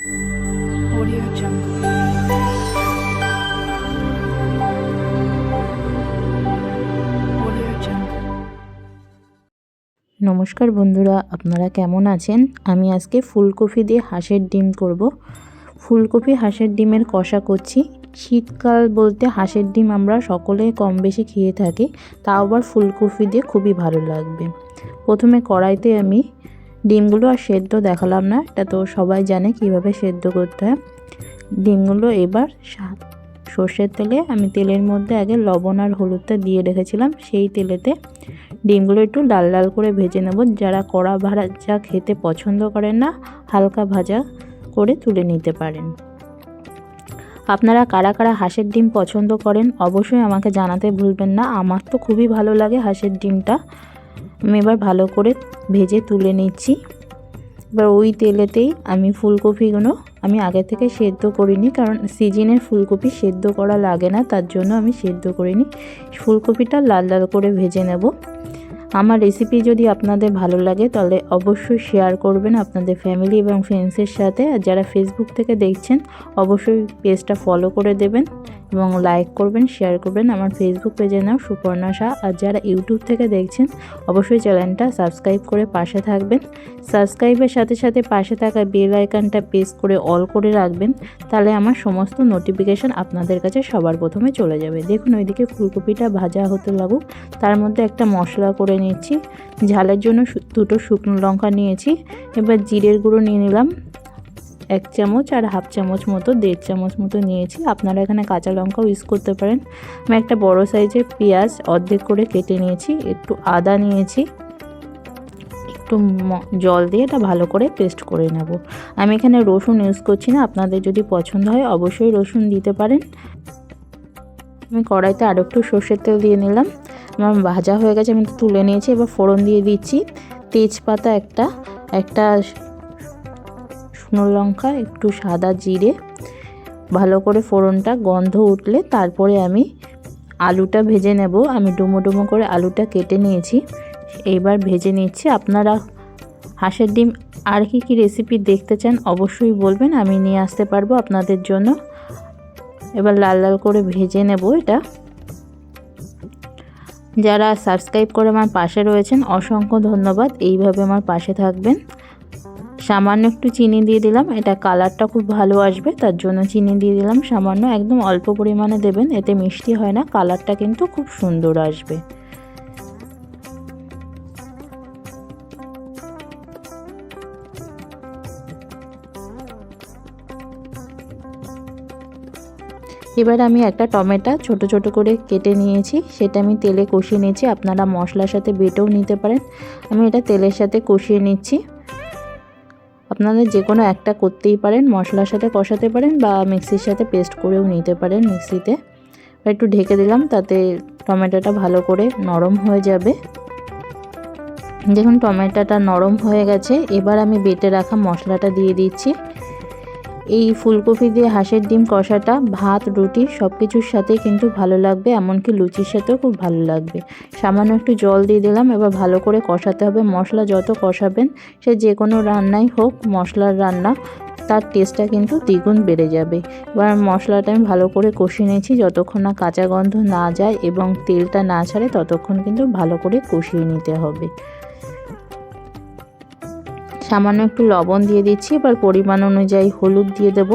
Audio Jungle. নমস্কার বন্ধুরা, আপনারা কেমন আছেন? আমি আজকে ফুলকপি দিয়ে হাঁসের ডিম করব। ফুলকপি হাঁসের ডিমের কষা করছি। শীতকাল বলতে হাঁসের ডিম আমরা সকলে কম বেশি খেয়ে থাকি, তাও আবার ফুলকপি দিয়ে খুবই ভালো লাগবে। প্রথমে কড়াইতে আমি ডিমগুলো আর সেদ্ধ দেখালাম না, এটা তো সবাই জানে কীভাবে সেদ্ধ করতে হয়। ডিমগুলো এবার সর্ষের তেলে আমি তেলের মধ্যে আগে লবণ আর হলুদটা দিয়ে রেখেছিলাম, সেই তেলেতে ডিমগুলো একটু লাল লাল করে ভেজে নেব। যারা কড়া ভাজা খেতে পছন্দ করেন না, হালকা ভাজা করে তুলে নিতে পারেন। আপনারা কারা কারা হাঁসের ডিম পছন্দ করেন, অবশ্যই আমাকে জানাতে ভুলবেন না। আমার তো খুবই ভালো লাগে হাঁসের ডিমটা। আমি এবার ভালো করে ভেজে তুলে নিচ্ছি। এবার ওই তেলেতেই আমি ফুলকপিগুলো আমি আগে থেকে সেদ্ধ করিনি, কারণ সিজনের ফুলকপি সেদ্ধ করা লাগে না, তার জন্য আমি সেদ্ধ করিনি। ফুলকপিটা লাল লাল করে ভেজে নেব। আমার রেসিপি যদি আপনাদের ভালো লাগে, তাহলে অবশ্যই শেয়ার করবেন আপনাদের ফ্যামিলি এবং ফ্রেন্ডসের সাথে। আর যারা ফেসবুক থেকে দেখছেন, অবশ্যই পেজটা ফলো করে দেবেন। এবং লাইক করবেন শেয়ার করবেন আমার ফেসবুক পেজের নাম সুপর্ণা শাহ। আর যারা ইউটিউব থেকে দেখছেন, অবশ্যই চ্যানেলটা সাবস্ক্রাইব করে পাশে থাকবেন। সাবস্ক্রাইবের সাথে সাথে পাশে থাকা বেল আইকনটা প্রেস করে অল করে রাখবেন। তাহলে আমার সমস্ত নোটিফিকেশান আপনাদের কাছে সবার প্রথমে চলে যাবে। দেখুন, ওইদিকে ফুলকপিটা ভাজা হতে লাগুক। তার মধ্যে একটা মশলা করে নিচ্ছি। ঝালের জন্য দুটো শুকনো লঙ্কা নিয়েছি। এবার জিরের গুঁড়ো নিয়ে নিলাম। এক চামচ আর হাফ চামচ মতো, দেড় চামচ মতো নিয়েছি। আপনারা এখানে কাঁচা লঙ্কাও ইউজ করতে পারেন। আমি একটা বড় সাইজের পেঁয়াজ অর্ধেক করে কেটে নিয়েছি, একটু আদা নিয়েছি। একটু জল দিয়ে এটা ভালো করে পেস্ট করে নেব। আমি এখানে রসুন ইউজ করছি না, আপনাদের যদি পছন্দ হয় অবশ্যই রসুন দিতে পারেন। আমি কড়াইতে আরও একটু সর্ষের তেল দিয়ে নিলাম। আমার ভাজা হয়ে গেছে, আমি তুলে নিয়েছি, এবার ফোড়ন দিয়ে দিচ্ছি। তেজপাতা একটা একটা শুকনো লঙ্কা, একটু সাদা জিরে, ভালো করে ফোড়নটা, গন্ধ উঠলে তারপরে আমি আলুটা ভেজে নেব। আমি ডুমো ডুমো করে আলুটা কেটে নিয়েছি। এইবার ভেজে নিচ্ছি। আপনারা হাঁসের ডিম আর কি কি রেসিপি দেখতে চান অবশ্যই বলবেন, আমি নিয়ে আসতে পারব আপনাদের জন্য। এবার লাল লাল করে ভেজে নেব এটা। যারা সাবস্ক্রাইব করে আমার পাশে রয়েছেন, অসংখ্য ধন্যবাদ। এইভাবে আমার পাশে থাকবেন। সামান্য একটু চিনি দিয়ে দিলাম। এটা কালারটা খুব ভালো আসবে, তার জন্য চিনি দিয়ে দিলাম। সামান্য একদম অল্প পরিমাণে দেবেন, এতে মিষ্টি হয় না, কালারটা কিন্তু খুব সুন্দর আসবে। এবার আমি একটা টমেটো ছোট ছোট করে কেটে নিয়েছি, সেটা আমি তেলে কষিয়ে নিয়েছি। আপনারা মশলার সাথে বেটেও নিতে পারেন। আমি এটা তেলের সাথে কষিয়ে নিচ্ছি। আপনাদের যে কোনো একটা করতেই পারেন, মশলার সাথে কষাতে পারেন বা মিক্সির সাথে পেস্ট করেও নিতে পারেন মিক্সিতে। একটু ঢেকে দিলাম তাতে টমেটোটা ভালো করে নরম হয়ে যাবে। দেখুন টমেটোটা নরম হয়ে গেছে, এবার আমি বেটে রাখা মশলাটা দিয়ে দিচ্ছি। এই ফুলকপি দিয়ে হাঁসের ডিম কষাটা, ভাত, রুটি সব কিছুর সাথেই কিন্তু ভালো লাগবে, এমনকি লুচির সাথেও খুব ভালো লাগবে। সামান্য একটু জল দিয়ে দিলাম, এবার ভালো করে কষাতে হবে। মশলা যত কষাবেন, সে যে কোনো রান্নাই হোক, মশলার রান্না, তার টেস্টটা কিন্তু দ্বিগুণ বেড়ে যাবে। এবার মশলাটা আমি ভালো করে কষিয়ে নিয়েছি, যতক্ষণ না কাঁচা গন্ধ না যায় এবং তেলটা না ছাড়ে, ততক্ষণ কিন্তু ভালো করে কষিয়ে নিতে হবে। সামান্য একটু লবণ দিয়ে দিচ্ছি, এবার পরিমাণ অনুযায়ী হলুদ দিয়ে দেব।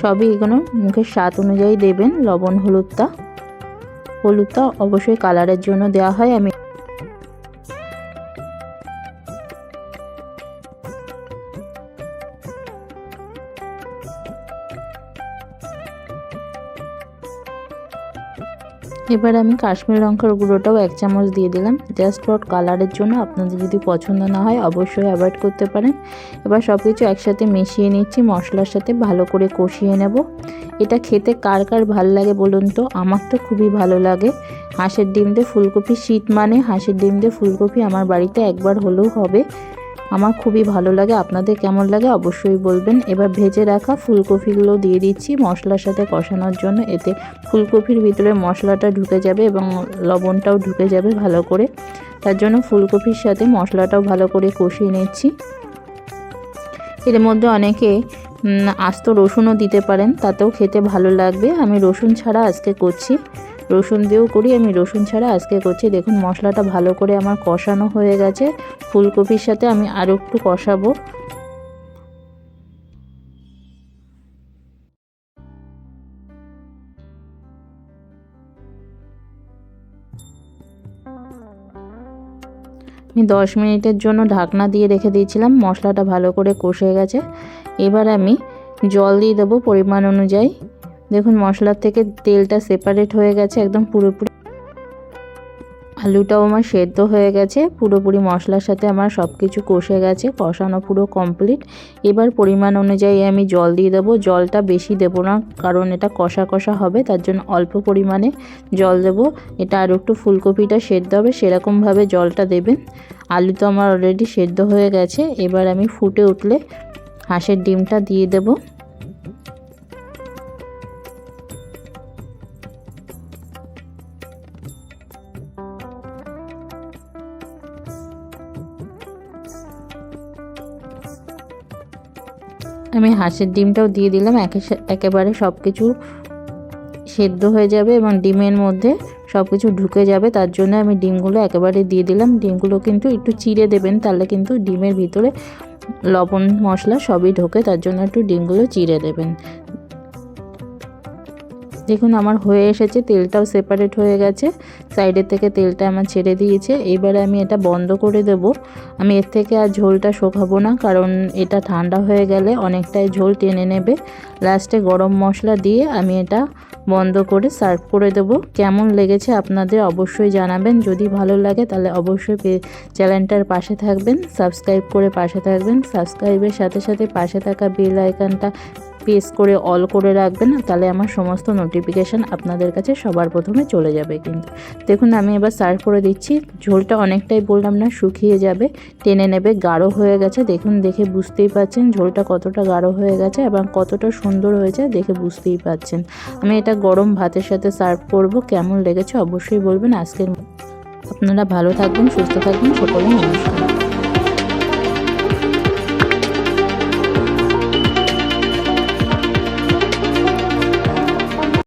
সবই এখানে মুখের স্বাদ অনুযায়ী দেবেন, লবণ, হলুদটা। হলুদটা অবশ্যই কালারের জন্য দেওয়া হয়। আমি এবার আমি কাশ্মীর লঙ্কার গুঁড়োটাও এক চামচ দিয়ে দিলাম। জাস্ট ফর কালারের জন্য আপনাদের যদি পছন্দ না হয়, অবশ্যই অ্যাভয়েড করতে পারেন। এবার সব কিছু একসাথে মিশিয়ে নিচ্ছি, মশলার সাথে ভালো করে কষিয়ে নেব। এটা খেতে কার কার ভালো লাগে বলুন তো? আমার তো খুবই ভালো লাগে। হাঁসের ডিম দিয়ে ফুলকপি শীত মানে হাঁসের ডিম দিয়ে ফুলকপি আমার বাড়িতে একবার হলেও হবে। আমার খুবই ভালো লাগে, আপনাদের কেমন লাগে অবশ্যই বলবেন। এবার ভেজে রাখা ফুলকপিগুলো দিয়ে দিচ্ছি মশলার সাথে কষানোর জন্য, এতে ফুলকপির ভিতরে মশলাটা ঢুকে যাবে এবং লবণটাও ঢুকে যাবে ভালো করে। তার জন্য ফুলকপির সাথে মশলাটাও ভালো করে কষিয়ে নিচ্ছি। এর মধ্যে অনেকে আস্ত রসুনও দিতে পারেন, তাতেও খেতে ভালো লাগবে। আমি রসুন ছাড়া আজকে করছি। রসুন দিয়েও করি, আমি রসুন ছাড়া আজকে করছি। দেখুন, মশলাটা ভালো করে আমার কষানো হয়ে গেছে। ফুলকপির সাথে আমি আরও একটু কষাবো। আমি দশ মিনিটের জন্য ঢাকনা দিয়ে রেখে দিয়েছিলাম, মশলাটা ভালো করে কষে গেছে। এবার আমি জল দিয়ে দেবো পরিমাণ অনুযায়ী। দেখুন, মশলার থেকে তেলটা সেপারেট হয়ে গেছে, একদম পুরোপুরি আলুটাও আমার সেদ্ধ হয়ে গেছে, পুরোপুরি মশলার সাথে আমার সব কিছু কষে গেছে, কষানো পুরো কমপ্লিট এবার পরিমাণ অনুযায়ী আমি জল দিয়ে দেবো, জলটা বেশি দেবো না, কারণ এটা কষা কষা হবে, তার জন্য অল্প পরিমাণে জল দেবো। এটা আর একটু ফুলকপিটা সেদ্ধ হবে, সেরকমভাবে জলটা দেবেন। আলু তো আমার অলরেডি সেদ্ধ হয়ে গেছে, এবার আমি ফুটে উঠলে হাঁসের ডিমটা দিয়ে দেবো। আমি হাঁসের ডিমটাও দিয়ে দিলাম, একে একেবারে সব কিছু সেদ্ধ হয়ে যাবে এবং ডিমের মধ্যে সব কিছু ঢুকে যাবে, তার জন্য আমি ডিমগুলো একেবারে দিয়ে দিলাম। ডিমগুলো কিন্তু একটু চিড়ে দেবেন, তাহলে কিন্তু ডিমের ভিতরে লবণ মশলা সবই ঢোকে, তার জন্য একটু ডিমগুলো চিড়ে দেবেন। দেখুন আমার হয়ে এসেছে, তেলটাও সেপারেট হয়ে গেছে। সাইডের থেকে তেলটা আমার ছেড়ে দিয়েছে। এবারে আমি এটা বন্ধ করে দেব। আমি এর থেকে আর ঝোলটা শোকাবো না, কারণ এটা ঠান্ডা হয়ে গেলে অনেকটাই ঝোল টেনে নেবে। লাস্টে গরম মশলা দিয়ে আমি এটা বন্ধ করে সার্ভ করে দেব। কেমন লেগেছে আপনাদের অবশ্যই জানাবেন। যদি ভালো লাগে তাহলে অবশ্যই চ্যানেলটার পাশে থাকবেন, সাবস্ক্রাইব করে পাশে থাকবেন। সাবস্ক্রাইবের সাথে সাথে পাশে থাকা বেল আইকনটা প্রেস করে অল করে রাখবেন তাহলে আমার সমস্ত নোটিফিকেশান আপনাদের কাছে সবার প্রথমে চলে যাবে কিন্তু। দেখুন, আমি এবার সার্ভ করে দিচ্ছি। ঝোলটা অনেকটাই বললাম না, শুকিয়ে যাবে, টেনে নেবে, গাঢ় হয়ে গেছে। দেখুন, দেখে বুঝতেই পাচ্ছেন ঝোলটা কতটা গাঢ় হয়ে গেছে এবং কতটা সুন্দর হয়েছে, দেখে বুঝতেই পাচ্ছেন। আমি এটা গরম ভাতের সাথে সার্ভ করব, কেমন লেগেছে অবশ্যই বলবেন। আজকের আপনারা ভালো থাকবেন, সুস্থ থাকবেন, সকলে নমস্কার।